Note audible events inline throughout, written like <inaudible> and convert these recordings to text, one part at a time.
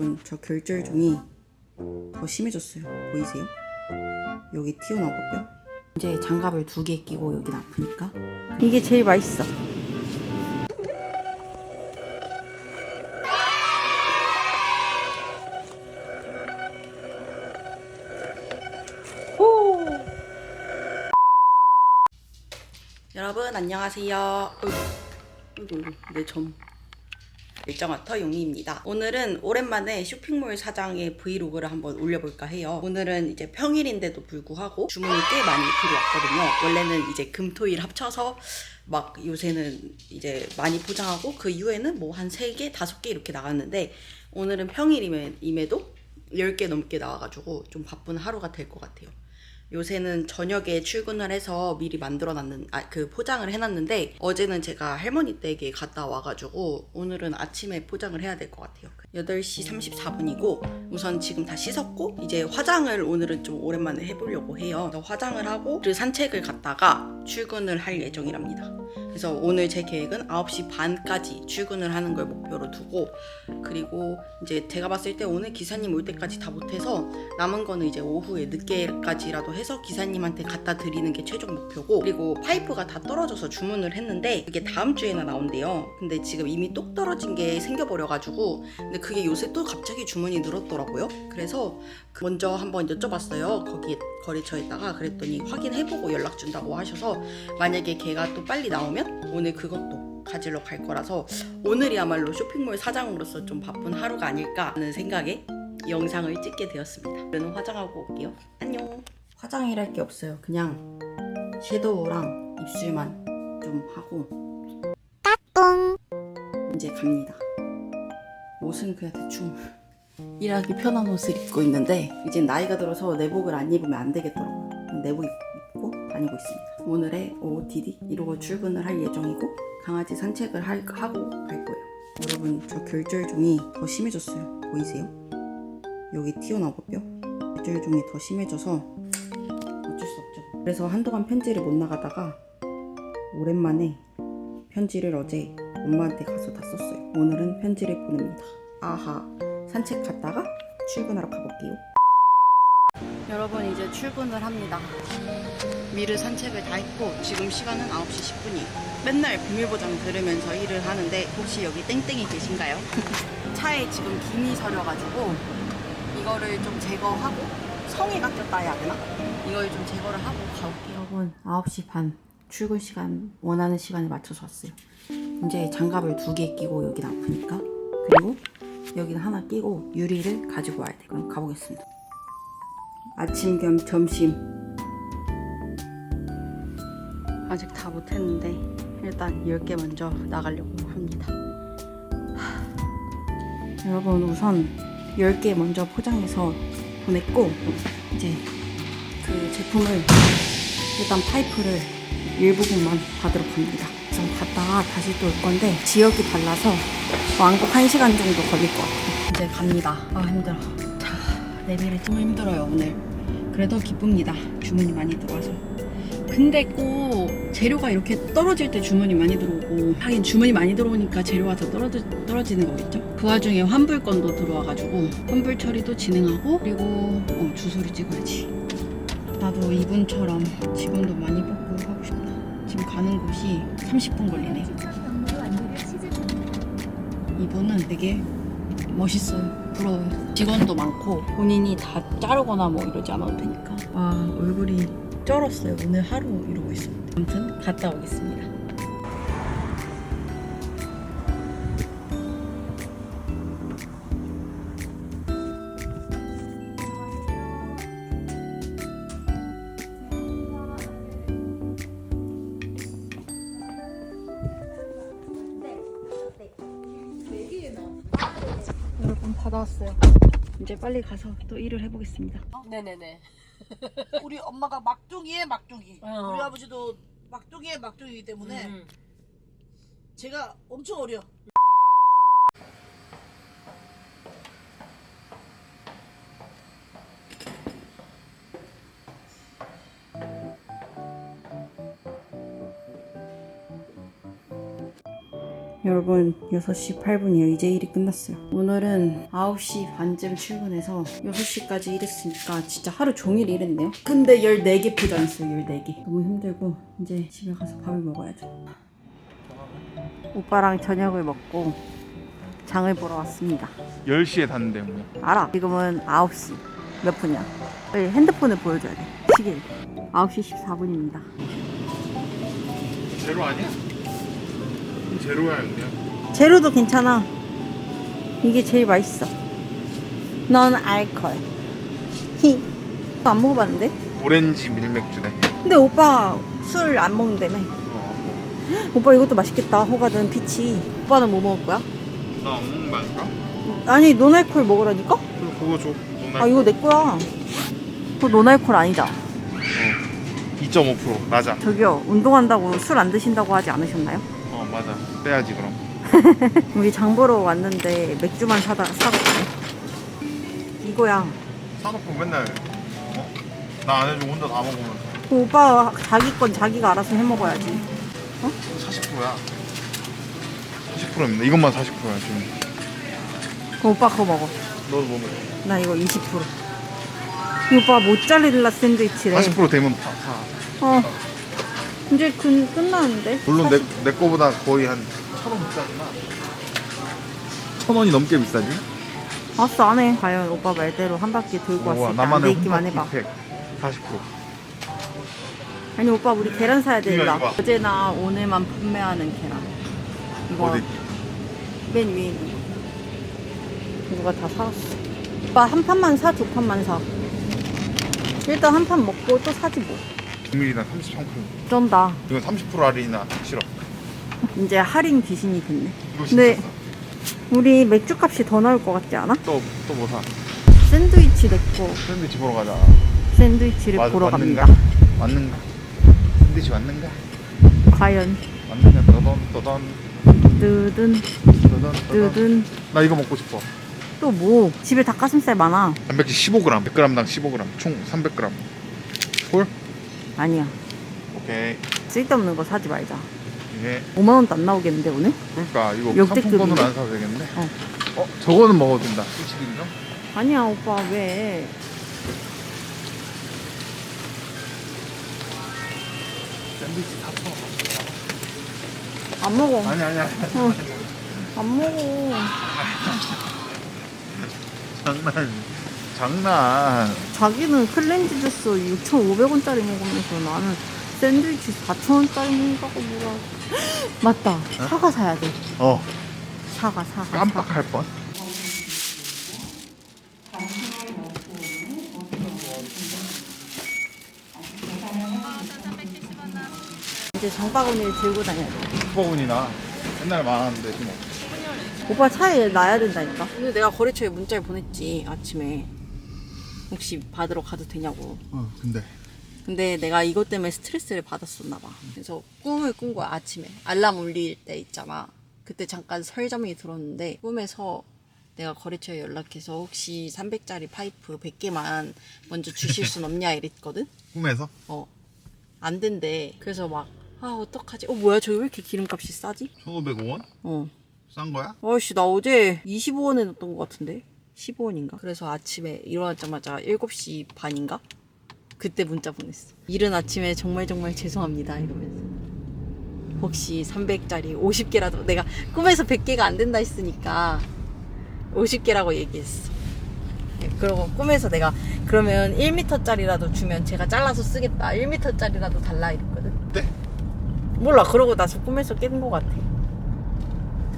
여러분 저 결절종이 더 심해졌어요. 보이세요? 여기 튀어나오고 뼈. 이제 장갑을 두 개 끼고 여긴 아프니까 이게 제일 맛있어. 오! 여러분 안녕하세요. 내점 일정화터 용미입니다. 오늘은 오랜만에 쇼핑몰 사장의 브이로그를 한번 올려볼까 해요. 오늘은 이제 평일인데도 불구하고 주문이 꽤 많이 들어왔거든요. 원래는 이제 금토일 합쳐서 막 요새는 이제 많이 포장하고 그 이후에는 뭐 한 3개, 5개 이렇게 나갔는데 오늘은 평일임에도 10개 넘게 나와가지고 좀 바쁜 하루가 될 것 같아요. 요새는 저녁에 출근을 해서 미리 만들어 놨는 아 그 포장을 해 놨는데 어제는 제가 할머니 댁에 갔다 와 가지고 오늘은 아침에 포장을 해야 될 것 같아요. 8시 34분이고 우선 지금 다 씻었고 이제 화장을 오늘은 좀 오랜만에 해 보려고 해요. 그래서 화장을 하고 그 산책을 갔다가 출근을 할 예정이랍니다. 그래서 오늘 제 계획은 9시 반까지 출근을 하는 걸 목표로 두고 그리고 이제 제가 봤을 때 오늘 기사님 올 때까지 다 못해서 남은 거는 이제 오후에 늦게까지라도 해서 기사님한테 갖다 드리는 게 최종 목표고 그리고 파이프가 다 떨어져서 주문을 했는데 그게 다음 주에나 나온대요. 근데 지금 이미 똑 떨어진 게 생겨버려가지고 근데 그게 요새 또 갑자기 주문이 늘었더라고요. 그래서 그 먼저 한번 여쭤봤어요. 거기에 거래처에다가 그랬더니 확인해보고 연락 준다고 하셔서 만약에 걔가 또 빨리 나오면 오늘 그것도 가지러 갈 거라서 오늘이야말로 쇼핑몰 사장으로서 좀 바쁜 하루가 아닐까 하는 생각에 영상을 찍게 되었습니다. 저는 화장하고 올게요. 안녕. 화장이랄 게 없어요. 그냥 섀도우랑 입술만 좀 하고 이제 갑니다. 옷은 그냥 대충 일하기 편한 옷을 입고 있는데 이제 나이가 들어서 내복을 안 입으면 안 되겠더라고요. 내복 입고 다니고 있습니다. 오늘의 OOTD 이러고 출근을 할 예정이고 강아지 산책을 할- 하고 갈 거예요. 여러분 저 결절종이 더 심해졌어요. 보이세요? 여기 튀어나오고 뼈. 결절종이 더 심해져서 어쩔 수 없죠. 그래서 한동안 편지를 못 나가다가 오랜만에 편지를 어제 엄마한테 가서 다 썼어요. 오늘은 편지를 보냅니다. 아하. 산책 갔다가 출근하러 가볼게요. 여러분 이제 출근을 합니다. 미르 산책을 다 했고 지금 시간은 9시 10분이에요. 맨날 비밀보장 들으면서 일을 하는데 혹시 여기 땡땡이 계신가요? <laughs> 차에 지금 김이 서려가지고 이거를 좀 제거하고 성에가 꼈다 해야 되나? 이걸 좀 제거를 하고 가볼게요. 여러분 9시 반 출근 시간 원하는 시간에 맞춰서 왔어요. 이제 장갑을 두 개 끼고 여긴 아프니까 그리고 여기는 하나 끼고 유리를 가지고 와야 돼. 그럼 가보겠습니다. 아침 겸 점심. 아직 다 못했는데 일단 10개 먼저 나가려고 합니다. 하, 여러분 우선 10개 먼저 포장해서 보냈고 이제 그 제품을 일단 파이프를 일부분만 받으러 갑니다. 좀 갔다가 다시 또 올 건데 지역이 달라서 왕복 1시간 정도 걸릴 것 같아요. 이제 갑니다. 아 힘들어. 자, 내비를 좀 힘들어요 오늘. 그래도 기쁩니다. 주문이 많이 들어와서. 근데 꼭 재료가 이렇게 떨어질 때 주문이 많이 들어오고 하긴 주문이 많이 들어오니까 재료가 더 떨어지, 떨어지는 거겠죠? 그 와중에 환불 건도 들어와가지고 환불 처리도 진행하고 그리고 어, 주소를 찍어야지. 나도 이분처럼 직원도 많이 뽑고 가는 곳이 30분 걸리네. 이분은 되게 멋있어요. 부러워요. 직원도 많고 본인이 다 자르거나 뭐 이러지 않아도 되니까. 와 얼굴이 쩔었어요. 오늘 하루 이러고 있어. 아무튼 갔다 오겠습니다. 받아왔어요. 이제 빨리 가서 또 일을 해보겠습니다. 네네네. <laughs> 우리 엄마가 막둥이에 막둥이. 어. 우리 아버지도 막둥이에 막둥이기 때문에 음. 제가 엄청 어려. 여러분 6시 8분이에요. 이제 일이 끝났어요. 오늘은 9시 반쯤 출근해서 6시까지 일했으니까 진짜 하루 종일 일했네요. 근데 14개 포장했어요. 14개. 너무 힘들고 이제 집에 가서 밥을 먹어야죠. 오빠랑 저녁을 먹고 장을 보러 왔습니다. 10시에 닫는데 뭐 알아. 지금은 9시. 몇 분이야? 핸드폰을 보여줘야 돼. 시계. 9시 14분입니다. 제로 아니야? 제로야 그냥 제로도 괜찮아. 이게 제일 맛있어. 넌 알콜. 히. 안 먹어봤는데? 오렌지 밀맥주네 근데 오빠 술 안 먹는다며. 어. 오빠 이것도 맛있겠다. 호가든 피치. 오빠는 뭐 먹을 거야? 나안 먹는 거 아닐까? 아니 노날콜 먹으라니까? 그럼 그거 줘 아 이거 내 거야. 그거 노날콜 아니다. 2.5% 맞아 저기요 운동한다고 술 안 드신다고 하지 않으셨나요? 어 맞아 빼야지 그럼 <laughs> 우리 장 보러 왔는데 맥주만 사다 사거든요. 이거야. 사놓고 맨날 어? 나 안 해주고 혼자 다 먹으면서 그 오빠 자기 건 자기가 알아서 해 먹어야지. 40%야 40%입니다 이것만 40%야 지금 그 오빠 그거 먹어. 너도 뭐 먹어 나 이거 20%. 이 오빠 모짜렐라 샌드위치래. 40% 되면 다 사. 어. 이제 그, 끝나는데? 물론 내, 내 거보다 거의 한 천 원 비싸지만 천 원이 넘게 비싸지? 알았어 안 해. 과연 오빠 말대로 한 바퀴 돌고 우와, 왔을 때안 나만의 되기만 해봐. 팩40% 아니 오빠 우리 계란 사야 이거, 된다. 이거. 어제나 오늘만 판매하는 계란. 이거 어디? 맨 위에 있는 거. 누가 다 사왔어. 오빠 한 판만 사, 두 판만 사. 일단 한 판 먹고 또 사지 뭐. 비밀이나 33% 쩐다. 이건 30% 할인이나 싫어 이제 할인 귀신이 됐네. 이거 진짜 근데 싸. 우리 맥주 값이 더 나올 것 같지 않아? 또, 또 뭐 사? 샌드위치 냈고 샌드위치 보러 가자 샌드위치를 맞- 보러 맞는가? 갑니다. 맞는가? 샌드위치 맞는가? 과연 맞는가? 떠던 떠던 뜨든 떠던 떠던 뜨든 나 이거 먹고 싶어 또 뭐? 집에 닭가슴살 많아. 단백질 15g 100g당 15g 총 300g 콜? 아니야. 오케이 쓸데없는 거 사지 말자. 이게 5만 원도 안 나오겠는데 오늘? 그러니까 이거 역대급인데? 상품권으로 안 사도 되겠는데? 어. 어? 저거는 먹어도 된다 솔직히 인정? 아니야 오빠 왜? 샌드위치 4,000원 안 먹어. 아니 아니 아니 어. 안 먹어. <laughs> 장난 장난 자기는 클렌즈 주스 6,500원짜리 먹으면서 나는 샌드위치 4,000원짜리 먹는다고 뭐라. <laughs> 맞다. 사과 사야 돼. 어 사과 사과. 사과. 깜빡할 뻔 이제 장바구니를 들고 다녀야 돼. 10번이나 옛날에 많았는데 지금 오빠 차에 놔야 된다니까. 근데 내가 거래처에 문자를 보냈지 아침에. 혹시 받으러 가도 되냐고. 어 근데 근데 내가 이것 때문에 스트레스를 받았었나 봐. 그래서 꿈을 꾼 거야 아침에. 알람 울릴 때 있잖아. 그때 잠깐 설정이 들었는데 꿈에서 내가 거래처에 연락해서 혹시 300짜리 파이프 100개만 먼저 주실 순 없냐 이랬거든. <laughs> 꿈에서 어. 안 된대. 그래서 막 아 어떡하지? 어 뭐야 저기 왜 이렇게 기름값이 싸지? 1,500원? 어. 싼 거야? 아씨 나 어제 25원에 넣었던 것 같은데 15원인가? 그래서 아침에 일어나자마자 7시 반인가? 그때 문자 보냈어. 이른 아침에 정말 정말 죄송합니다 이러면서. 혹시 300짜리 50개라도 내가 꿈에서 100개가 안 된다 했으니까 50개라고 얘기했어. 예, 그리고 꿈에서 내가 그러면 1m짜리라도 주면 제가 잘라서 쓰겠다. 1m짜리라도 달라 이랬거든. 네? 몰라. 그러고 나서 꿈에서 깬 것 같아.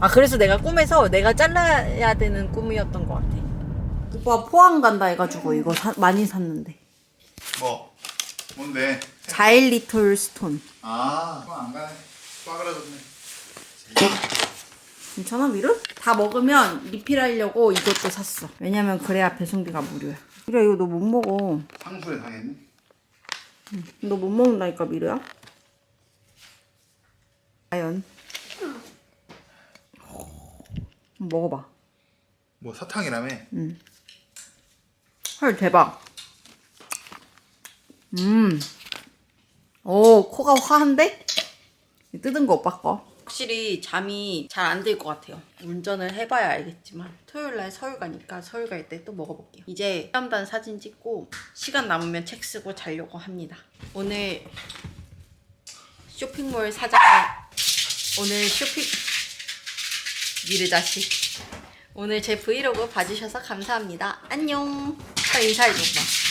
아 그래서 내가 꿈에서 내가 잘라야 되는 꿈이었던 것 같아 오빠 포항 간다 해가지고 이거 사- 많이 샀는데. 뭐? 뭔데? 자일 리톨 스톤. 아 그거 안 가네. 빠그라졌네. 괜찮아 미르? 다 먹으면 리필하려고 이것도 샀어. 왜냐면 그래야 배송비가 무료야. 그래 이거 너 못 먹어. 상술에 당했네. 너 못 먹는다니까 미르야. 과연. 먹어봐. 뭐 사탕이라며? 헐 대박. 음. 오 코가 화한데? 뜯은 거 오빠 거. 확실히 잠이 잘 안 들 것 같아요. 운전을 해봐야 알겠지만 토요일 날 서울 가니까 서울 갈 때 또 먹어볼게요. 이제 땀단 사진 찍고 시간 남으면 책 쓰고 자려고 합니다. 오늘 쇼핑몰 사장의 오늘 쇼핑 미르 자식 오늘 제 브이로그 봐주셔서 감사합니다. 안녕. 딱 인사해줘 봐.